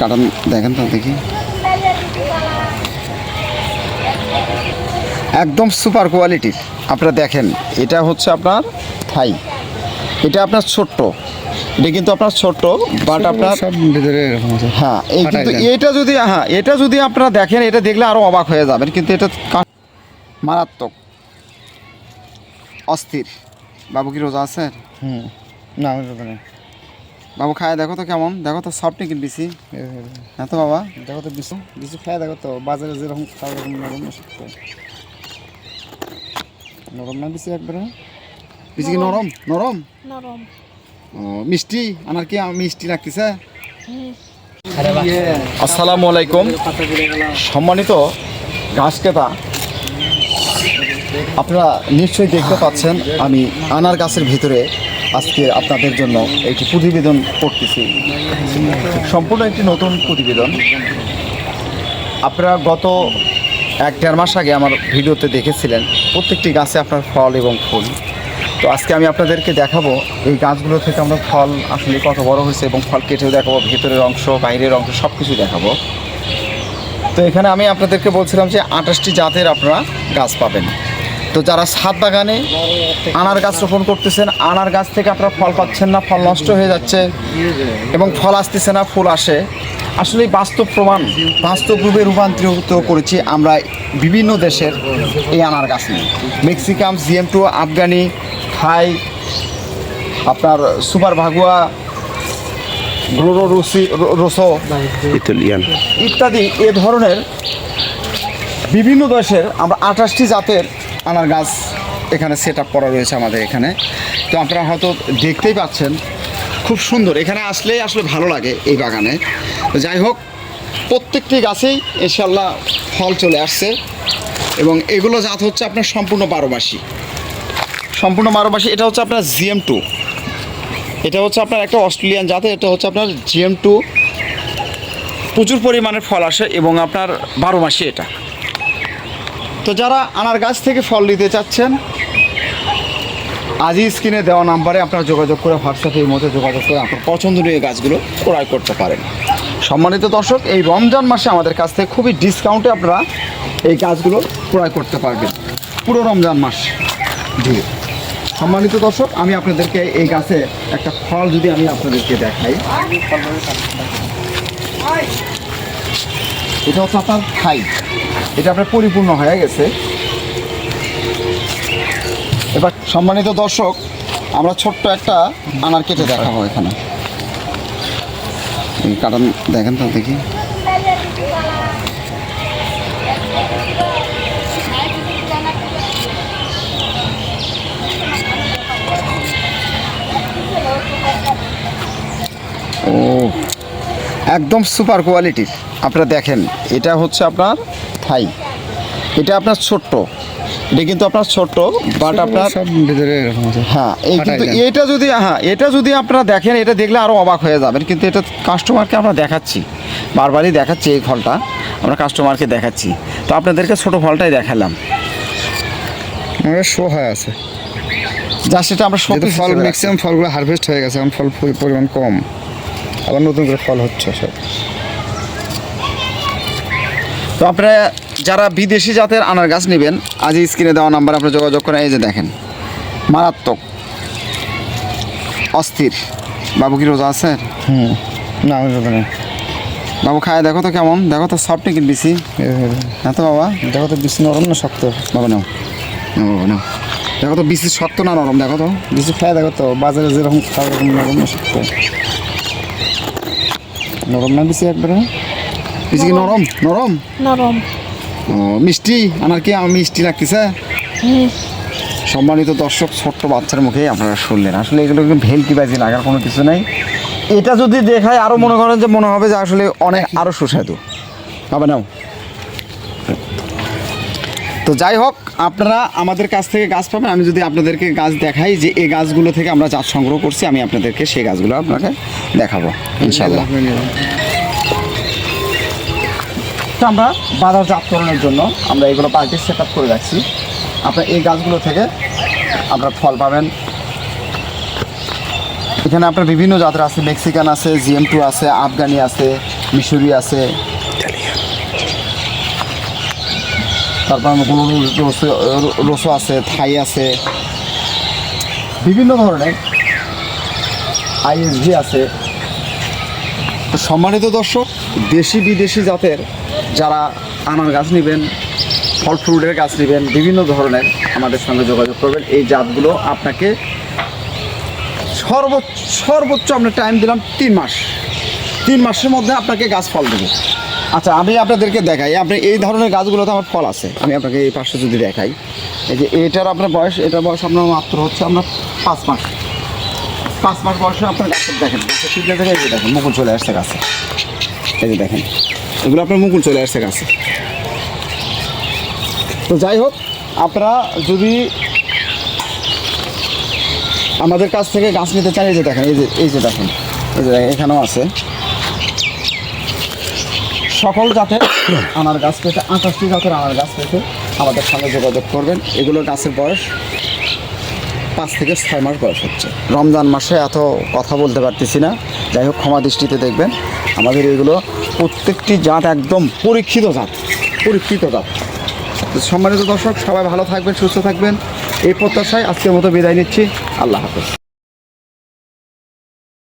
কাটান দেখেন তো দেখি। একদম সুপার কোয়ালিটির আপনারা দেখেন এটা হচ্ছে আপনার থাই। এটা আপনার ছোট্ট। এটা কিন্তু আপনার ছোট্ট বাট আপনার হ্যাঁ এই কিন্তু এটা যদি হ্যাঁ এটা যদি আপনারা দেখেন এটা দেখলে আরও অবাক হয়ে যাবেন কিন্তু এটা মারাত্মক। অস্থির। বাবু কি রোজা আছে? হুম। না আমি জানি না বাবু খায় দেখো তো কেমন দেখো তো সফট নাকি বেশি হ্যাঁ তো বাবা? দেখো তো বিশু বিশু খাই দেখো তো বাজারে যেরকম খাওয়া নরম না শক্ত নরম না বেশি একবারে? বেশি কি নরম? নরম? নরম। ও মিষ্টি? আমার কি মিষ্টি লাগতেছে? আসসালামু আলাইকুম। সম্মানিত ঘাস ক্রেতা আপনারা নিশ্চয়ই দেখতে পাচ্ছেন আমি আনার গাছের ভিতরে আজকে আপনাদের জন্য একটি প্রতিবেদন করতেছি। সম্পূর্ণ একটি নতুন প্রতিবেদন। আপনারা গত এক দেড় মাস আগে আমার ভিডিওতে দেখেছিলেন, প্রত্যেকটি গাছে আপনার ফল এবং ফুল। তো আজকে আমি আপনাদেরকে দেখাবো এই গাছগুলো থেকে আমরা ফল আসলে কত বড় হয়েছে এবং ফল কেটেও দেখাবো, ভেতরের অংশ, বাইরের অংশ সব কিছু দেখাবো। তো এখানে আমি আপনাদেরকে বলছিলাম যে আঠাশটি জাতের আপনারা গাছ পাবেন। তো যারা ছাদ বাগানে আনার গাছ রোপণ করতেছেন আনার গাছ থেকে আপনারা ফল পাচ্ছেন না ফল নষ্ট হয়ে যাচ্ছে এবং ফল আসতেছে না ফুল আসে। আসলে বাস্তব প্রমাণ বাস্তব রূপে রূপান্তরিত করেছি আমরা বিভিন্ন দেশের এই আনার গাছ নিয়ে। মেক্সিকাম জিএম টু আফগানি থাই আপনার সুপার ভাগুয়া গ্লোরো রুসি রোসো ইতালিয়ান। ইত্যাদি এ ধরনের বিভিন্ন দেশের আমরা আঠাশটি জাতের আনার গাছ এখানে সেট আপ করা রয়েছে আমাদের এখানে। তো আপনারা হয়তো দেখতেই পাচ্ছেন, খুব সুন্দর। এখানে আসলেই আসলে ভালো লাগে এই বাগানে। যাই হোক, প্রত্যেকটি গাছেই ইনশাল্লাহ ফল চলে আসছে এবং এগুলো জাত হচ্ছে আপনার সম্পূর্ণ বারোবাসী। সম্পূর্ণ বারোবাসী, এটা হচ্ছে আপনার জিএম টু এটা হচ্ছে আপনার একটা অস্ট্রেলিয়ান জাতে, এটা হচ্ছে আপনার জিএম টু প্রচুর পরিমাণে ফল আসে এবং আপনার বারো মাসে এটা। তো যারা আনার গাছ থেকে ফল নিতে চাচ্ছেন, আজই স্ক্রিনে দেওয়া নাম্বারে আপনারা যোগাযোগ করে হোয়াটসঅ্যাপের মধ্যে যোগাযোগ করে আপনার পছন্দনীয় গাছগুলো ক্রয় করতে পারেন। সম্মানিত দর্শক, এই রমজান মাসে আমাদের কাছ থেকে খুবই ডিসকাউন্টে আপনারা এই গাছগুলো ক্রয় করতে পারবেন। পুরো রমজান মাস জুড়ে। সম্মানিত দর্শক, আমি আপনাদেরকে এই গাছে একটা ফল যদি আমি আপনাদেরকে দেখাই। এটা হচ্ছে আপনার খাই এটা আপনার পরিপূর্ণ হয়ে গেছে। এবার সম্মানিত দর্শক, আমরা ছোট্ট একটা আনার কেটে দেখাবো এখানে। কাটান দেখেন তো দেখি। ও, একদম সুপার কোয়ালিটির আপনারা দেখেন এটা হচ্ছে আপনার থাই। এটা আপনার ছোট্ট। এটা কিন্তু আপনার ছোট্ট বাট আপনার হ্যাঁ এই কিন্তু এটা যদি হ্যাঁ এটা যদি আপনারা দেখেন এটা দেখলে আরও অবাক হয়ে যাবেন। কিন্তু এটা কাস্টমারকে আমরা দেখাচ্ছি। বারবারই দেখাচ্ছি এই ফলটা। আমরা কাস্টমারকে দেখাচ্ছি। তো আপনাদেরকে ছোট ফলটাই দেখালাম। শো হয়ে আছে। যা সেটা আমরা সব ফল ম্যাক্সিমাম ফলগুলো হারভেস্ট হয়ে গেছে এখন ফল পরিমাণ কম। আবার নতুন করে ফল হচ্ছে সব। তো আপনারা যারা বিদেশি জাতের আনার গাছ নেবেন আজই স্ক্রিনে দেওয়া নাম্বার আপনারা যোগাযোগ করেন। এই যে দেখেন মারাত্মক অস্থির। বাবু কি রোজা আছে? হুম। না বাবু খায় দেখো তো কেমন। দেখো তো সফট নাকি বেশি হ্যাঁ তো বাবা? দেখো তো বেশি নরম না শক্ত? বাবা নাও। নাও বাবা নাও। দেখো তো বেশি শক্ত না নরম? দেখো তো। বেশি খায় দেখো তো। বাজারে যেরকম খাওয়া নরম না শক্ত। নরম না বেশি একবারে? কি নরম? নরম। নরম? ও মিষ্টি? আমার কি আম- মিষ্টি লাগতেছে? সম্মানিত দর্শক ছোট্ট বাচ্চার মুখে আপনারা শুনলেন। আসলে এগুলো কিন্তু ভেলকিবাজি লাগার কোনো কিছু নাই? এটা যদি দেখায় আরও মনে করেন যে মনে হবে যে আসলে অনেক আরও সুস্বাদু। হবে নাও। তো যাই হোক আপনারা আমাদের কাছ থেকে গাছ পাবেন। আমি যদি আপনাদেরকে গাছ দেখাই যে এই গাছগুলো থেকে আমরা চাষ সংগ্রহ করছি আমি আপনাদেরকে সেই গাছগুলো আপনাকে দেখাবো ইনশাল্লাহ তো আমরা বাজারজাতকরণের জন্য আমরা এগুলো পার্টি সেট আপ করে রাখছি। আপনার এই গাছগুলো থেকে আপনার ফল পাবেন। এখানে আপনার বিভিন্ন জাতের আছে, মেক্সিকান আছে, জিএম টু আছে, আফগানি আছে, মিশরি আছে। তারপর রসো আছে, থাই আছে। বিভিন্ন ধরনের আইএসভি আছে। সম্মানিত দর্শক, দেশি বিদেশি জাতের যারা আনার গাছ নেবেন, ফল ফ্রুটের গাছ নেবেন, বিভিন্ন ধরনের আমাদের সঙ্গে যোগাযোগ করবেন। এই জাতগুলো আপনাকে সর্বোচ্চ সর্বোচ্চ আমরা টাইম দিলাম তিন মাস। তিন মাসের মধ্যে আপনাকে গাছ ফল দেবে। আচ্ছা আমি আপনাদেরকে দেখাই। আপনি এই ধরনের গাছগুলোতে আমার ফল আছে। আমি আপনাকে এই পাশে যদি দেখাই। এই যে এটার আপনার বয়স এটার বয়স আপনার মাত্র হচ্ছে আপনার পাঁচ মাস। পাঁচ মাস বয়সে আপনার গাছের দেখেন, গাছের শিখলে থেকে এই যে দেখেন, মুকুল চলে আসছে গাছে। এই যে দেখেন। এগুলো আপনার মুকুল চলে আসছে গাছে। তো যাই হোক, আপনারা যদি আমাদের কাছ থেকে গাছ নিতে চান, এই যে দেখেন, এই যে এই যে দেখেন, এই যে এখানেও আছে। সকল জাতের আনার গাছ পেতে, আঠাশটি জাতের আনার গাছ পেতে আমাদের সঙ্গে যোগাযোগ করবেন। এগুলো গাছের বয়স পাঁচ থেকে ছয় মাস বয়স হচ্ছে। রমজান মাসে এত কথা বলতে পারতেছি না। যাই হোক, ক্ষমা দৃষ্টিতে দেখবেন, আমাদের এগুলো প্রত্যেকটি জাত একদম পরীক্ষিত জাত পরীক্ষিত জাত। সম্মানিত দর্শক, সবাই ভালো থাকবেন, সুস্থ থাকবেন। এই প্রত্যাশায় আজকের মতো বিদায় নিচ্ছি। আল্লাহ হাফেজ।